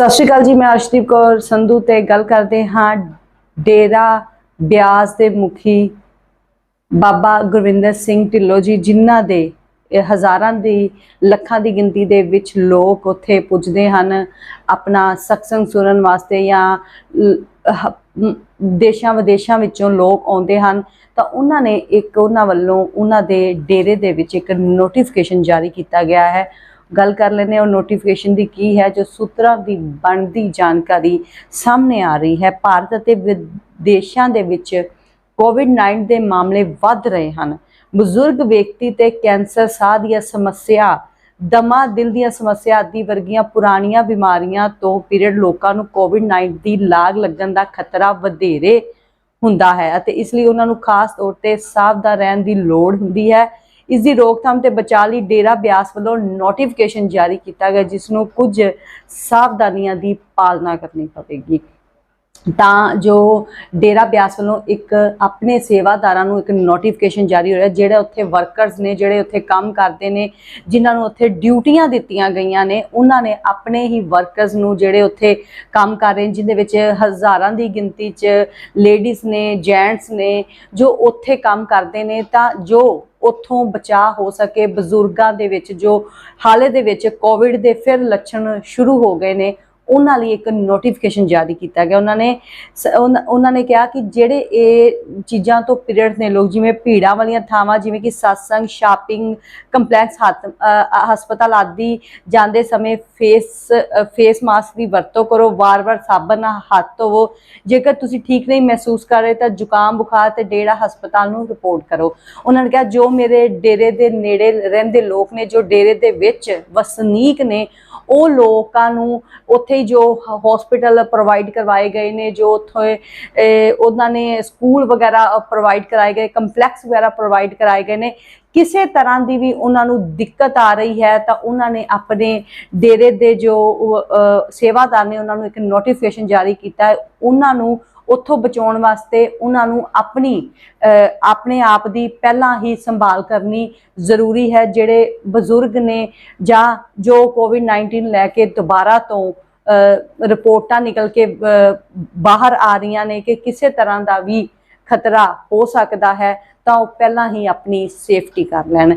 ਸਤਿ ਸ਼੍ਰੀ ਅਕਾਲ ਜੀ, ਮੈਂ ਅਰਸ਼ਦੀਪ ਕੌਰ ਸੰਧੂ ਤੇ ਗੱਲ ਕਰਦੇ ਹਾਂ ਡੇਰਾ ਬਿਆਸ ਦੇ ਮੁਖੀ ਬਾਬਾ ਗੁਰਵਿੰਦਰ ਸਿੰਘ ਢਿੱਲੋਂ ਜੀ, ਜਿਨ੍ਹਾਂ ਦੇ ਹਜ਼ਾਰਾਂ ਦੀ, ਲੱਖਾਂ ਦੀ ਗਿਣਤੀ ਦੇ ਵਿੱਚ ਲੋਕ ਉੱਥੇ ਪੁੱਜਦੇ ਹਨ, ਆਪਣਾ ਸਤਸੰਗ ਸੁਣਨ ਵਾਸਤੇ ਜਾਂ ਦੇਸ਼ਾਂ ਵਿਦੇਸ਼ਾਂ ਵਿੱਚੋਂ ਲੋਕ ਆਉਂਦੇ ਹਨ, ਤਾਂ ਉਹਨਾਂ ਨੇ ਇੱਕ ਉਹਨਾਂ ਵੱਲੋਂ ਉਹਨਾਂ ਦੇ ਡੇਰੇ ਦੇ ਵਿੱਚ ਇੱਕ ਨੋਟੀਫਿਕੇਸ਼ਨ ਜਾਰੀ ਕੀਤਾ ਗਿਆ ਹੈ। ਗੱਲ ਕਰ ਲੈਂਦੇ ਹਾਂ ਨੋਟੀਫਿਕੇਸ਼ਨ ਦੀ ਕੀ ਹੈ, ਜੋ ਸੂਤਰਾਂ ਦੀ ਬਣਦੀ ਜਾਣਕਾਰੀ ਸਾਹਮਣੇ ਆ ਰਹੀ ਹੈ। ਭਾਰਤ ਅਤੇ ਵਿਦੇਸ਼ਾਂ ਦੇ ਵਿੱਚ ਕੋਵਿਡ-19 ਦੇ ਮਾਮਲੇ ਵੱਧ ਰਹੇ ਹਨ। ਬਜ਼ੁਰਗ ਵਿਅਕਤੀ ਤੇ ਕੈਂਸਰ ਸਾਹ ਦੀਆਂ ਸਮੱਸਿਆ, ਦਮਾ, ਦਿਲ ਦੀਆਂ ਸਮੱਸਿਆ ਆਦਿ ਵਰਗੀਆਂ ਪੁਰਾਣੀਆਂ ਬਿਮਾਰੀਆਂ ਤੋਂ ਪੀਰੀਅਡ ਲੋਕਾਂ ਨੂੰ ਕੋਵਿਡ-19 ਦੀ ਲਾਗ ਲੱਗਣ ਦਾ ਖਤਰਾ ਵਧੇਰੇ ਹੁੰਦਾ ਹੈ ਅਤੇ ਇਸ ਲਈ ਉਹਨਾਂ ਨੂੰ ਖਾਸ ਤੌਰ ਤੇ ਸਾਵਧਾਨ ਰਹਿਣ ਦੀ ਲੋੜ ਹੁੰਦੀ ਹੈ। ਇਸ ਦੀ ਰੋਕਥਾਮ ਤੇ ਬਚਾਅ ਲਈ ਡੇਰਾ ਬਿਆਸ ਵੱਲੋਂ ਨੋਟੀਫਿਕੇਸ਼ਨ ਜਾਰੀ ਕੀਤਾ ਗਿਆ, ਜਿਸ ਨੂੰ ਕੁਝ ਸਾਵਧਾਨੀਆਂ ਦੀ ਪਾਲਣਾ ਕਰਨੀ ਪਵੇਗੀ। ਤਾਂ ਜੋ ਡੇਰਾ ਬਿਆਸ ਵੱਲੋਂ ਇੱਕ ਆਪਣੇ ਸੇਵਾਦਾਰਾਂ ਨੂੰ ਇੱਕ ਨੋਟੀਫਿਕੇਸ਼ਨ ਜਾਰੀ ਹੋਇਆ, ਜਿਹੜੇ ਉੱਥੇ ਵਰਕਰਸ ਨੇ, ਜਿਹੜੇ ਉੱਥੇ ਕੰਮ ਕਰਦੇ ਨੇ, ਜਿਨ੍ਹਾਂ ਨੂੰ ਉੱਥੇ ਡਿਊਟੀਆਂ ਦਿੱਤੀਆਂ ਗਈਆਂ ਨੇ, ਉਹਨਾਂ ਨੇ ਆਪਣੇ ਹੀ ਵਰਕਰਸ ਨੂੰ ਜਿਹੜੇ ਉੱਥੇ ਕੰਮ ਕਰ ਰਹੇ ਨੇ ਜਿਨ੍ਹਾਂ ਵਿੱਚ ਹਜ਼ਾਰਾਂ ਦੀ ਗਿਣਤੀ 'ਚ ਲੇਡੀਜ਼ ਨੇ ਜੈਂਟਸ ਨੇ, ਜੋ ਉੱਥੇ ਕੰਮ ਕਰਦੇ ਨੇ, ਤਾਂ ਜੋ ਉੱਥੋਂ ਬਚਾਅ ਹੋ ਸਕੇ ਬਜ਼ੁਰਗਾਂ ਦੇ ਵਿੱਚ ਜੋ ਹਾਲੇ ਦੇ ਵਿੱਚ ਕੋਵਿਡ ਦੇ ਫਿਰ ਲੱਛਣ ਸ਼ੁਰੂ ਹੋ ਗਏ ਨੇ। ਉਹਨਾਂ ਲਈ ਇੱਕ ਨੋਟੀਫਿਕੇਸ਼ਨ ਜਾਰੀ ਕੀਤਾ ਗਿਆ। ਉਹਨਾਂ ਨੇ ਸ- ਉਹਨਾਂ ਨੇ ਕਿਹਾ ਕਿ ਜਿਹੜੇ ਇਹ ਚੀਜ਼ਾਂ ਤੋਂ ਪੀਰੀਅਡ ਨੇ ਲੋਕ, ਜਿਵੇਂ ਭੀੜਾਂ ਵਾਲੀਆਂ ਥਾਵਾਂ, ਜਿਵੇਂ ਕਿ satsang ਸ਼ਾਪਿੰਗ ਕੰਪਲੈਕਸ ਹੱਥ ਹਸਪਤਾਲ ਆਦਿ ਜਾਂਦੇ ਸਮੇਂ ਫੇਸ ਫੇਸ ਮਾਸਕ ਦੀ ਵਰਤੋਂ ਕਰੋ। ਵਾਰ-ਵਾਰ ਸਾਬਣ ਨਾਲ ਹੱਥ ਧੋਵੋ। ਜੇਕਰ ਤੁਸੀਂ ਠੀਕ ਨਹੀਂ ਮਹਿਸੂਸ ਕਰ ਰਹੇ ਤਾਂ ਜ਼ੁਕਾਮ, ਬੁਖਾਰ ਤੇ ਡੇਰਾ ਹਸਪਤਾਲ ਨੂੰ ਰਿਪੋਰਟ ਕਰੋ। ਉਹਨਾਂ ਨੇ ਕਿਹਾ, ਜੋ ਮੇਰੇ ਡੇਰੇ ਦੇ ਨੇੜੇ ਰਹਿੰਦੇ ਲੋਕ ਨੇ, ਜੋ ਡੇਰੇ ਦੇ ਵਿੱਚ ਵਸਨੀਕ ਨੇ, ਉਹ ਲੋਕਾਂ ਨੂੰ ਉੱਥੇ ਹੀ ਜੋ ਹਸਪੀਟਲ ਪ੍ਰੋਵਾਈਡ ਕਰਵਾਏ ਗਏ ਨੇ ਜੋ ਉੱਥੇ ਉਹਨਾਂ ਨੇ ਸਕੂਲ ਵਗੈਰਾ ਪ੍ਰੋਵਾਈਡ ਕਰਾਏ ਗਏ ਕੰਪਲੈਕਸ ਵਗੈਰਾ ਪ੍ਰੋਵਾਈਡ ਕਰਾਏ ਗਏ ਨੇ। ਕਿਸੇ ਤਰ੍ਹਾਂ ਦੀ ਵੀ ਉਹਨਾਂ ਨੂੰ ਦਿੱਕਤ ਆ ਰਹੀ ਹੈ ਤਾਂ ਉਹਨਾਂ ਨੇ ਆਪਣੇ ਡੇਰੇ ਦੇ ਜੋ ਸੇਵਾਦਾਰ ਨੇ ਉਹਨਾਂ ਨੂੰ ਇੱਕ ਨੋਟੀਫਿਕੇਸ਼ਨ ਜਾਰੀ ਕੀਤਾ ਹੈ। ਉਹਨਾਂ ਨੂੰ ਉੱਥੋਂ ਬਚਾਉਣ ਵਾਸਤੇ ਉਹਨਾਂ ਨੂੰ ਆਪਣੀ ਅਹ, ਆਪਣੇ ਆਪ ਦੀ ਪਹਿਲਾਂ ਹੀ ਸੰਭਾਲ ਕਰਨੀ ਜ਼ਰੂਰੀ ਹੈ। ਜਿਹੜੇ ਬਜ਼ੁਰਗ ਨੇ ਜਾਂ ਜੋ ਕੋਵਿਡ-19 ਲੈ ਕੇ ਦੁਬਾਰਾ ਤੋਂ ਰਿਪੋਰਟਾਂ ਨਿਕਲ ਕੇ ਬਾਹਰ ਆ ਰਹੀਆਂ ਨੇ ਕਿ ਕਿਸੇ ਤਰ੍ਹਾਂ ਦਾ ਵੀ ਖਤਰਾ ਹੋ ਸਕਦਾ ਹੈ, ਤਾਂ ਉਹ ਪਹਿਲਾਂ ਹੀ ਆਪਣੀ ਸੇਫਟੀ ਕਰ ਲੈਣ।